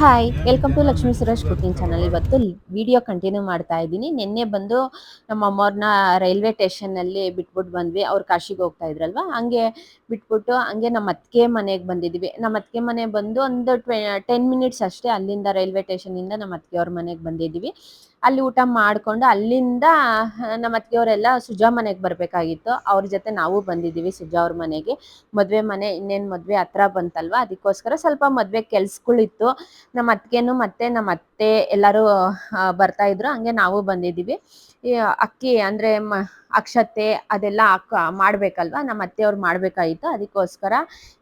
Hi welcome to Lakshmi Suresh cooking channel ಇವತ್ತು video continue ಮಾಡ್ತಾ ಇದ್ದೀನಿ. ನಿನ್ನೆ ಬಂದು ನಮ್ಮ ಅಮ್ಮವ್ರನ್ನ ರೈಲ್ವೆ ಸ್ಟೇಷನ್ನಲ್ಲಿ ಬಿಟ್ಬಿಟ್ಟು ಬಂದ್ವಿ. ಅವ್ರು ಕಾಶಿಗೆ ಹೋಗ್ತಾ ಇದ್ರಲ್ವಾ? ಹಂಗೆ ಬಿಟ್ಬಿಟ್ಟು ಹಂಗೆ ನಮ್ಮ ಅತ್ತಿಗೆ ಮನೆಗೆ ಬಂದಿದ್ವಿ. ನಮ್ಮ ಅತ್ತಿಗೆ ಮನೆ ಬಂದು ಒಂದು ಟ್ವೆ ಟೆನ್ ಮಿನಿಟ್ಸ್ ಅಷ್ಟೇ ಅಲ್ಲಿಂದ ರೈಲ್ವೆ ಸ್ಟೇಷನಿಂದ ನಮ್ಮ ಅತ್ತಿಗೆ ಅವ್ರ ಮನೆಗೆ ಬಂದಿದ್ವಿ. ಅಲ್ಲಿ ಊಟ ಮಾಡ್ಕೊಂಡು ಅಲ್ಲಿಂದ ನಮ್ಮ ಅತ್ತಿಗೆಯವರೆಲ್ಲ ಸುಜಾ ಮನೆಗೆ ಬರಬೇಕಾಗಿತ್ತು. ಅವ್ರ ಜೊತೆ ನಾವು ಬಂದಿದ್ದೀವಿ ಸುಜಾ ಅವ್ರ ಮನೆಗೆ. ಮದುವೆ ಮನೆ, ಇನ್ನೇನು ಮದುವೆ ಹತ್ರ ಬಂತಲ್ವಾ? ಅದಕ್ಕೋಸ್ಕರ ಸ್ವಲ್ಪ ಮದುವೆ ಕೆಲ್ಸಗಳಿತ್ತು ನಮ್ಮ ಅತ್ತಿಗೆನು ಮತ್ತೆ ನಮ್ಮ ಅತ್ತೆ ಎಲ್ಲರೂ ಬರ್ತಾ ಇದ್ರು. ಹಂಗೆ ನಾವು ಬಂದಿದ್ದೀವಿ. ಅಕ್ಕಿ ಅಂದ್ರೆ ಮ ಅಕ್ಷತೆ ಅದೆಲ್ಲ ಹಾಕ, ಮಾಡ್ಬೇಕಲ್ವಾ? ನಮ್ಮ ಅತ್ತೆಯವ್ರು ಮಾಡ್ಬೇಕಾಗಿತ್ತು. ಅದಕ್ಕೋಸ್ಕರ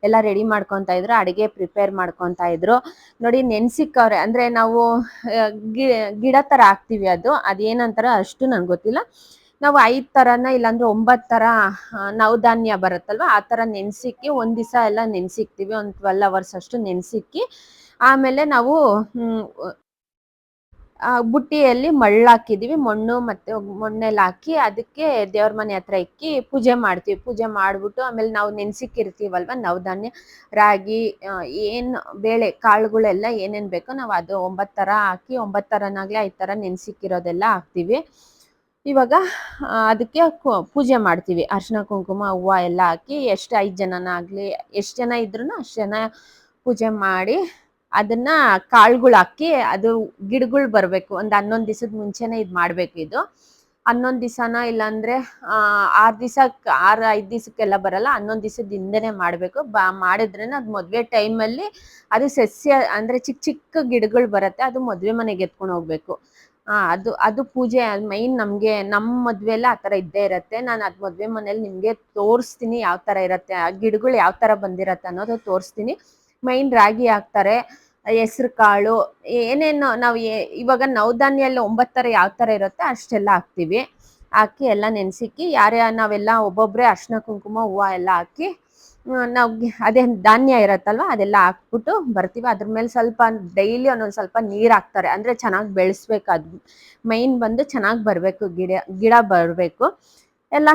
ಎಲ್ಲ ರೆಡಿ ಮಾಡ್ಕೊತಾ ಇದ್ರು, ಅಡಿಗೆ ಪ್ರಿಪೇರ್ ಮಾಡ್ಕೊತಾ ಇದ್ರು. ನೋಡಿ, ನೆನ್ಸಿಕ್ಕವ್ರೆ, ಅಂದ್ರೆ ನಾವು ಗಿಡ ತರ ಹಾಕ್ತಿವಿ ಅದು. ಅದೇನಂತಾರ ಅಷ್ಟು ನನ್ಗೆ ಗೊತ್ತಿಲ್ಲ. ನಾವು ಐದ್ ತರನ, ಇಲ್ಲಾಂದ್ರೆ ಒಂಬತ್ ತರ ನವಧಾನ್ಯ ಬರುತ್ತಲ್ವಾ? ಆ ತರ ನೆನ್ಸಿಕ್ಕಿ, ಒಂದ್ ದಿವಸ ಎಲ್ಲ ನೆನ್ಸಿಕ್ತಿವಿ. ಒಂದ್ ಟ್ವೆಲ್ ಅವರ್ಸ್ ಅಷ್ಟು ನೆನ್ಸಿಕ್ಕಿ, ಆಮೇಲೆ ನಾವು ಬುಟ್ಟಿಯಲ್ಲಿ ಮಳ್ಳಾಕಿದೀವಿ, ಮಣ್ಣು ಮತ್ತೆ ಮಣ್ಣೆಲ್ಲ ಹಾಕಿ ಅದಕ್ಕೆ ದೇವ್ರ ಮನೆ ಹತ್ರ ಇಕ್ಕಿ ಪೂಜೆ ಮಾಡ್ತೀವಿ. ಪೂಜೆ ಮಾಡ್ಬಿಟ್ಟು ಆಮೇಲೆ ನಾವು ನೆನ್ಸಿಕ್ಕಿರ್ತೀವಲ್ವ ನವಧಾನ್ಯ, ರಾಗಿ ಏನ್ ಬೇಳೆ ಕಾಳುಗಳೆಲ್ಲ ಏನೇನ್ ಬೇಕೋ ನಾವು ಅದು ಒಂಬತ್ತು ತರ ಹಾಕಿ ಒಂಬತ್ ತರನಾಗ್ಲಿ ಐದು ತರ ನೆನ್ಸಿಕ್ಕಿರೋದೆಲ್ಲ ಹಾಕ್ತಿವಿ. ಇವಾಗ ಅದಕ್ಕೆ ಪೂಜೆ ಮಾಡ್ತೀವಿ. ಅರ್ಶಿನ ಕುಂಕುಮ, ಹೂವು ಎಲ್ಲ ಹಾಕಿ ಎಷ್ಟು ಐದು ಜನನ ಎಷ್ಟು ಜನ ಇದ್ರೂ ಅಷ್ಟು ಜನ ಪೂಜೆ ಮಾಡಿ ಅದನ್ನ ಕಾಳುಗಳು ಹಾಕಿ ಅದು ಗಿಡಗಳು ಬರಬೇಕು. ಒಂದು ಹನ್ನೊಂದು ದಿವಸದ ಮುಂಚೆನೆ ಇದು ಮಾಡಬೇಕು ಇದು. ಹನ್ನೊಂದು ದಿವಸನ ಇಲ್ಲಾಂದ್ರೆ ಆರು ದಿವಸ ಆರು ಐದು ದಿವಸಕ್ಕೆಲ್ಲ ಬರಲ್ಲ. ಹನ್ನೊಂದು ದಿವಸದ ಹಿಂದೆನೆ ಮಾಡಬೇಕು. ಬಾ ಮಾಡಿದ್ರೇನೆ ಅದು ಮದುವೆ ಟೈಮಲ್ಲಿ ಅದು ಸಸ್ಯ ಅಂದರೆ ಚಿಕ್ಕ ಚಿಕ್ಕ ಗಿಡಗಳು ಬರುತ್ತೆ ಅದು ಮದುವೆ ಮನೆಗೆ ಎತ್ಕೊಂಡು ಹೋಗ್ಬೇಕು. ಆ, ಅದು ಅದು ಪೂಜೆ ಮೈನ್ ನಮಗೆ ನಮ್ಮ ಮದುವೆಲ್ಲ ಆ ಥರ ಇದ್ದೇ ಇರುತ್ತೆ. ನಾನು ಅದು ಮದುವೆ ಮನೇಲಿ ನಿಮಗೆ ತೋರಿಸ್ತೀನಿ ಯಾವ ಥರ ಇರುತ್ತೆ ಆ ಗಿಡಗಳು ಯಾವ ಥರ ಬಂದಿರತ್ತೆ ಅನ್ನೋದು ತೋರಿಸ್ತೀನಿ. ಮೈನ್ ರಾಗಿ ಹಾಕ್ತಾರೆ. ಹೆಸ್ರು ಕಾಳು, ಏನೇನು ನಾವು ಇವಾಗ ನವಧಾನ್ಯ ಎಲ್ಲ ಒಂಬತ್ತರ ಯಾವ ಥರ ಇರುತ್ತೆ ಅಷ್ಟೆಲ್ಲ ಹಾಕ್ತೀವಿ. ಹಾಕಿ ಎಲ್ಲ ನೆನೆಸಿಕ್ಕಿ ಯಾರ್ಯ ನಾವೆಲ್ಲ ಒಬ್ಬೊಬ್ಬರೇ ಅರ್ಶಿನ ಕುಂಕುಮ, ಹೂವು ಎಲ್ಲ ಹಾಕಿ ನಾವು ಅದೇ ಧಾನ್ಯ ಇರತ್ತಲ್ವ ಅದೆಲ್ಲ ಹಾಕ್ಬಿಟ್ಟು ಬರ್ತೀವಿ. ಅದ್ರ ಮೇಲೆ ಸ್ವಲ್ಪ ಡೈಲಿ ಒಂದೊಂದು ಸ್ವಲ್ಪ ನೀರು ಹಾಕ್ತಾರೆ. ಅಂದರೆ ಚೆನ್ನಾಗಿ ಬೆಳೆಸ್ಬೇಕು ಅದು. ಮೈನ್ ಬಂದು ಚೆನ್ನಾಗಿ ಬರಬೇಕು, ಗಿಡ ಗಿಡ ಬರಬೇಕು. ಎಲ್ಲ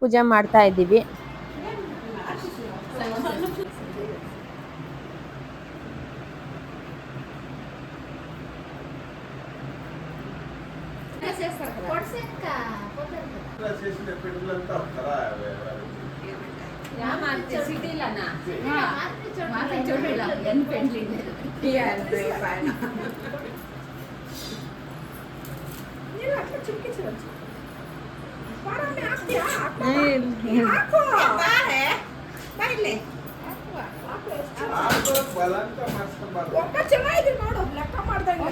ಪೂಜೆ ಮಾಡ್ತಾ ಇದ್ದೀವಿ. చేసిన పిల్లలంతా వస్తారా ಬಲಂತ ಮಾಡಿಸ್ಕೊಂಬಾರ್ದು ಒಬ್ಬ ಜನ ಇದ್ರಿ ನೋಡು ಲೆಕ್ಕ ಮಾಡ್ದಂಗೆ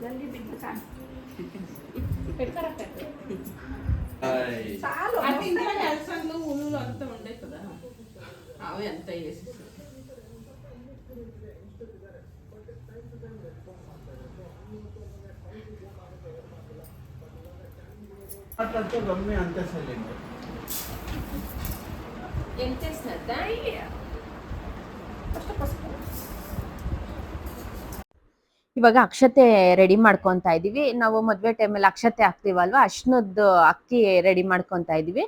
जल्दी बिजली काट చాలు అంటే ఇంట్లో అలసందలు ఉల్లులు అంతా ఉండే కదా. అవి అంతా వేసేసి అంతే సైలెంట్ ఎంత ಇವಾಗ ಅಕ್ಷತೆ ರೆಡಿ ಮಾಡ್ಕೊತಾ ಇದೀವಿ. ನಾವು ಮದ್ವೆ ಟೈಮಲ್ಲಿ ಅಕ್ಷತೆ ಹಾಕ್ತಿವಲ್ವಾ? ಅರ್ಶನದ್ದು ಅಕ್ಕಿ ರೆಡಿ ಮಾಡ್ಕೊಂತಾ ಇದೀವಿ.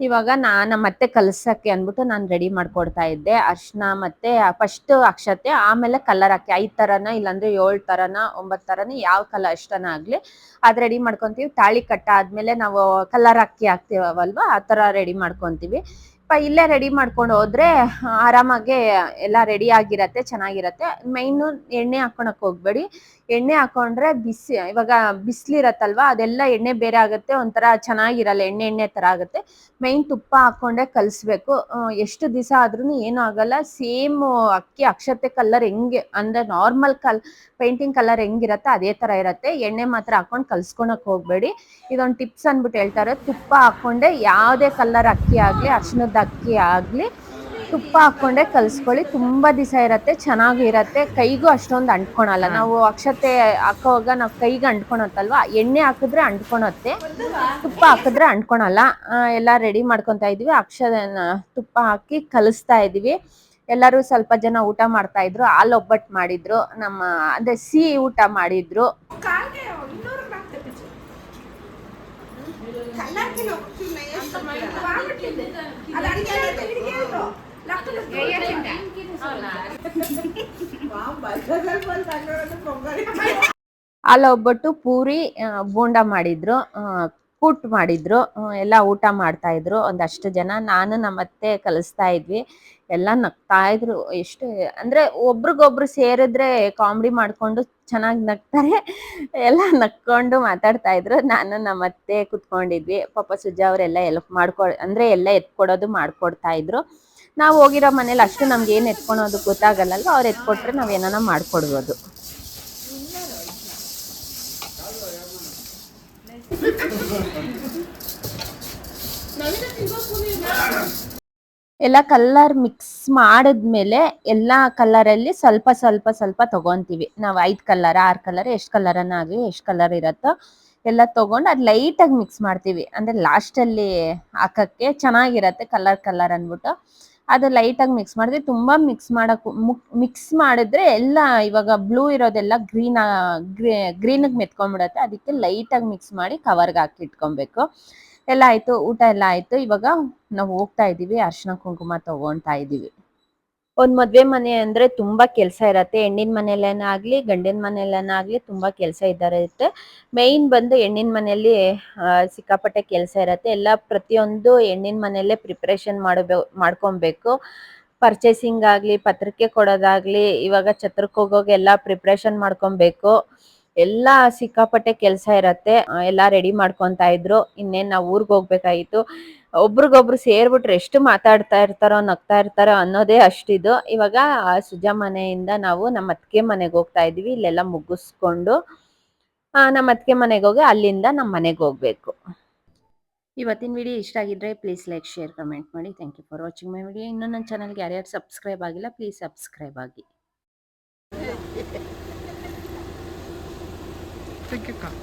ಇವಾಗ ನಾ ನಮ್ಮ ಅತ್ತೆ ಕಲ್ಸಕ್ಕೆ ಅಂದ್ಬಿಟ್ಟು ನಾನು ರೆಡಿ ಮಾಡ್ಕೊಡ್ತಾ ಇದ್ದೆ. ಅರ್ಶನ ಮತ್ತೆ ಫಸ್ಟ್ ಅಕ್ಷತೆ, ಆಮೇಲೆ ಕಲರ್ ಹಾಕಿ. ಐದು ಥರನ ಇಲ್ಲಾಂದ್ರೆ ಏಳ್ ಥರನ ಒಂಬತ್ತು ತರನ, ಯಾವ ಕಲರ್ ಅಷ್ಟನ ಆಗ್ಲಿ, ಅದ್ ರೆಡಿ ಮಾಡ್ಕೊಂತೀವಿ. ತಾಳಿ ಕಟ್ಟ ಆದ್ಮೇಲೆ ನಾವು ಕಲರ್ ಅಕ್ಕಿ ಹಾಕ್ತಿವಲ್ವಾ? ಆ ತರ ರೆಡಿ ಮಾಡ್ಕೊಂತೀವಿ. ಇಲ್ಲೇ ರೆಡಿ ಮಾಡ್ಕೊಂಡು ಹೋದ್ರೆ ಆರಾಮಾಗೆ ಎಲ್ಲ ರೆಡಿ ಆಗಿರತ್ತೆ ಚೆನ್ನಾಗಿರತ್ತೆ. ಮೈನು ಎಣ್ಣೆ ಹಾಕೊಳಕ್ ಹೋಗ್ಬೇಡಿ. ಎಣ್ಣೆ ಹಾಕೊಂಡ್ರೆ ಬಿಸಿ, ಇವಾಗ ಬಿಸಿಲಿರತ್ತಲ್ವಾ, ಅದೆಲ್ಲ ಎಣ್ಣೆ ಬೇರೆ ಆಗುತ್ತೆ, ಒಂಥರ ಚೆನ್ನಾಗಿರಲ್ಲ, ಎಣ್ಣೆ ಎಣ್ಣೆ ತರ ಆಗುತ್ತೆ. ಮೈನ್ ತುಪ್ಪ ಹಾಕೊಂಡೆ ಕಲಿಸ್ಬೇಕು. ಎಷ್ಟು ದಿವಸ ಆದ್ರೂ ಏನೂ ಆಗಲ್ಲ. ಸೇಮ್ ಅಕ್ಕಿ, ಅಕ್ಷತೆ ಕಲರ್ ಹೆಂಗೆ, ಅಂದ್ರೆ ನಾರ್ಮಲ್ ಕಲ್ ಪೇಂಟಿಂಗ್ ಕಲರ್ ಹೆಂಗಿರತ್ತೆ, ಅದೇ ತರ ಇರುತ್ತೆ. ಎಣ್ಣೆ ಮಾತ್ರ ಹಾಕೊಂಡು ಕಲ್ಸ್ಕೊಳಕ್ ಹೋಗ್ಬೇಡಿ. ಇದೊಂದು ಟಿಪ್ಸ್ ಅಂದ್ಬಿಟ್ಟು ಹೇಳ್ತಾರೆ ತುಪ್ಪ ಹಾಕೊಂಡೆ ಯಾವುದೇ ಕಲರ್ ಅಕ್ಕಿ ಆಗಲಿ ಅರ್ಶಿನದ ಅಕ್ಕಿ ಆಗಲಿ ತುಪ್ಪ ಹಾಕೊಂಡೆ ಕಲಿಸ್ಕೊಳ್ಳಿ. ತುಂಬ ದಿವಸ ಇರತ್ತೆ ಚೆನ್ನಾಗಿರತ್ತೆ ಕೈಗೂ ಅಷ್ಟೊಂದು ಅಂಟ್ಕೊಳಲ್ಲ. ನಾವು ಅಕ್ಷತೆ ಹಾಕೋವಾಗ ನಾವು ಕೈಗೆ ಅಂಟ್ಕೊಳತ್ತಲ್ವಾ? ಎಣ್ಣೆ ಹಾಕಿದ್ರೆ ಅಂಟ್ಕೊಳತ್ತೆ. ತುಪ್ಪ ಹಾಕಿದ್ರೆ ಅಂಟ್ಕೊಳಲ್ಲ. ಎಲ್ಲ ರೆಡಿ ಮಾಡ್ಕೊತಾ ಇದೀವಿ. ಅಕ್ಷ ತುಪ್ಪ ಹಾಕಿ ಕಲಿಸ್ತಾ ಇದೀವಿ. ಎಲ್ಲರೂ ಸ್ವಲ್ಪ ಜನ ಊಟ ಮಾಡ್ತಾ ಇದ್ರು. ಹಾಲು ಒಬ್ಬಟ್ಟು ಮಾಡಿದ್ರು. ನಮ್ಮ ಅದೇ ಸಿಹಿ ಊಟ ಮಾಡಿದ್ರು. ಹಾಲು ಒಬ್ಬಟ್ಟು ಪೂರಿ ಬೋಂಡ ಮಾಡಿದ್ರು ಕೂಟ್ ಮಾಡಿದ್ರು ಎಲ್ಲ ಊಟ ಮಾಡ್ತಾ ಇದ್ರು. ಒಂದಷ್ಟು ಜನ ನಾನು ನಮ್ಮ ಅತ್ತೆ ಕಲಿಸ್ತಾ ಇದ್ವಿ. ಎಲ್ಲ ನಗ್ತಾ ಇದ್ರು. ಎಷ್ಟು, ಅಂದ್ರೆ ಒಬ್ರಿಗೊಬ್ರು ಸೇರಿದ್ರೆ ಕಾಮಿಡಿ ಮಾಡ್ಕೊಂಡು ಚೆನ್ನಾಗಿ ನಗ್ತಾರೆ. ಎಲ್ಲ ನಕ್ಕೊಂಡು ಮಾತಾಡ್ತಾ ಇದ್ರು. ನಾನು ನಮ್ಮ ಅತ್ತೆ ಕುತ್ಕೊಂಡಿದ್ವಿ. ಪಾಪ ಸುಜಾ ಅವರೆಲ್ಲ ಎಲ್ಪ್ ಮಾಡ್ಕೊ, ಅಂದ್ರೆ ಎಲ್ಲ ಎತ್ಕೊಡೋದು ಮಾಡ್ಕೊಡ್ತಾ ಇದ್ರು. ನಾವು ಹೋಗಿರೋ ಮನೇಲಿ ಅಷ್ಟು ನಮ್ಗೆ ಏನು ಎತ್ಕೊಳೋದು ಗೊತ್ತಾಗಲ್ಲ ಅವ್ರು ಎತ್ಕೊಟ್ರೆ ನಾವು ಏನಾನ ಮಾಡ್ಕೊಡ್ಬೋದು. ಎಲ್ಲ ಕಲ್ಲರ್ ಮಿಕ್ಸ್ ಮಾಡಿದ್ಮೇಲೆ ಎಲ್ಲ ಕಲ್ಲರಲ್ಲಿ ಸ್ವಲ್ಪ ಸ್ವಲ್ಪ ಸ್ವಲ್ಪ ತಗೊಂತೀವಿ. ನಾವು ಐದು ಕಲ್ಲರ್ ಆರು ಕಲರ್ ಎಷ್ಟು ಕಲರನ್ನ ಆಗಲಿ ಎಷ್ಟು ಕಲರ್ ಇರುತ್ತೋ ಎಲ್ಲ ತಗೊಂಡು ಅದು ಲೈಟಾಗಿ ಮಿಕ್ಸ್ ಮಾಡ್ತೀವಿ. ಅಂದರೆ ಲಾಸ್ಟಲ್ಲಿ ಹಾಕಕ್ಕೆ ಚೆನ್ನಾಗಿರತ್ತೆ ಕಲರ್ ಕಲರ್ ಅಂದ್ಬಿಟ್ಟು. ಅದು ಲೈಟಾಗಿ ಮಿಕ್ಸ್ ಮಾಡಿದ್ರೆ ತುಂಬಾ ಮಿಕ್ಸ್ ಮಾಡಕ್ ಮಿಕ್ಸ್ ಮಾಡಿದ್ರೆ ಎಲ್ಲ ಇವಾಗ ಬ್ಲೂ ಇರೋದೆಲ್ಲ ಗ್ರೀನ್ ಗ್ರೀನಿಗೆ ಮೆತ್ಕೊಂಡ್ಬಿಡತ್ತೆ. ಅದಕ್ಕೆ ಲೈಟಾಗಿ ಮಿಕ್ಸ್ ಮಾಡಿ ಕವರ್ಗೆ ಹಾಕಿ ಇಟ್ಕೊಬೇಕು. ಎಲ್ಲ ಆಯ್ತು, ಊಟ ಎಲ್ಲ ಆಯ್ತು. ಇವಾಗ ನಾವು ಹೋಗ್ತಾ ಇದೀವಿ ಅರ್ಶಿನ ಕುಂಕುಮ ತಗೊಂತ ಇದೀವಿ ಒಂದ್ ಮದ್ವೆ ಮನೆ ಅಂದ್ರೆ ತುಂಬಾ ಕೆಲಸ ಇರತ್ತೆ. ಹೆಣ್ಣಿನ ಮನೆಯಲ್ಲೇನಾಗ್ಲಿ, ಗಂಡಿನ ಮನೆಯಲ್ಲೇನಾಗ್ಲಿ ತುಂಬಾ ಕೆಲಸ ಇರುತ್ತೆ. ಮೇಯ್ನ್ ಬಂದು ಹೆಣ್ಣಿನ ಮನೆಯಲ್ಲಿ ಸಿಕ್ಕಾಪಟ್ಟೆ ಕೆಲಸ ಇರತ್ತೆ. ಎಲ್ಲ ಪ್ರತಿಯೊಂದು ಹೆಣ್ಣಿನ ಮನೆಯಲ್ಲೇ ಪ್ರಿಪ್ರೇಷನ್ ಮಾಡಬೇ, ಮಾಡ್ಕೊಬೇಕು. ಪರ್ಚೇಸಿಂಗ್ ಆಗ್ಲಿ, ಪತ್ರಿಕೆ ಕೊಡೋದಾಗ್ಲಿ, ಇವಾಗ ಛತ್ರಕ್ಕೆ ಹೋಗೋಗೆಲ್ಲ ಪ್ರಿಪ್ರೇಷನ್ ಮಾಡ್ಕೊಬೇಕು. ಎಲ್ಲ ಸಿಕ್ಕಾಪಟ್ಟೆ ಕೆಲಸ ಇರತ್ತೆ ಎಲ್ಲ ರೆಡಿ ಮಾಡ್ಕೊಂತಾ ಇದ್ರು. ಇನ್ನೇನ್ ನಾವು ಊರ್ಗ್ ಹೋಗ್ಬೇಕಾಗಿತ್ತು. ಒಬ್ರಿಗೊಬ್ರು ಸೇರ್ಬಿಟ್ರೆ ಎಷ್ಟು ಮಾತಾಡ್ತಾ ಇರ್ತಾರೋ, ನಗ್ತಾ ಇರ್ತಾರೋ ಅನ್ನೋದೇ ಅಷ್ಟಿದು. ಇವಾಗ ಆ ಸುಜಾ ಮನೆಯಿಂದ ನಾವು ನಮ್ಮ ಅತ್ತಿಗೆ ಮನೆಗೆ ಹೋಗ್ತಾ ಇದ್ವಿ. ಇಲ್ಲೆಲ್ಲ ಮುಗಿಸ್ಕೊಂಡು ನಮ್ಮ ಅತ್ತಿಗೆ ಮನೆಗೆ ಹೋಗಿ ಅಲ್ಲಿಂದ ನಮ್ಮ ಮನೆಗೆ ಹೋಗ್ಬೇಕು. ಇವತ್ತಿನ ವಿಡಿಯೋ ಇಷ್ಟ ಆಗಿದ್ರೆ ಪ್ಲೀಸ್ ಲೈಕ್ ಶೇರ್ ಕಮೆಂಟ್ ಮಾಡಿ. Thank you for watching my video ಇನ್ನೂ ನನ್ನ ಚಾನಲ್ಗೆ ಯಾರ್ಯಾರು ಸಬ್ಸ್ಕ್ರೈಬ್ ಆಗಿಲ್ಲ ಪ್ಲೀಸ್ ಸಬ್ಸ್ಕ್ರೈಬ್ ಆಗಿ. think. It comes.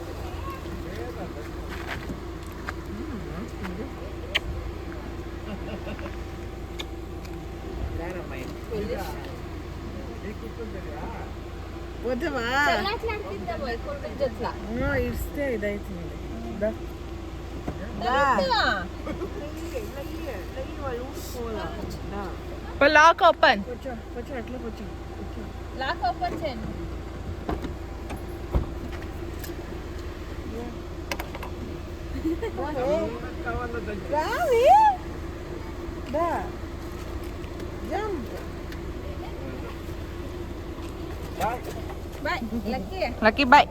Lock open. Lock open. Grabe! Da! Jam! Baik, lelaki eh? Lelaki baik.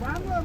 Bangun.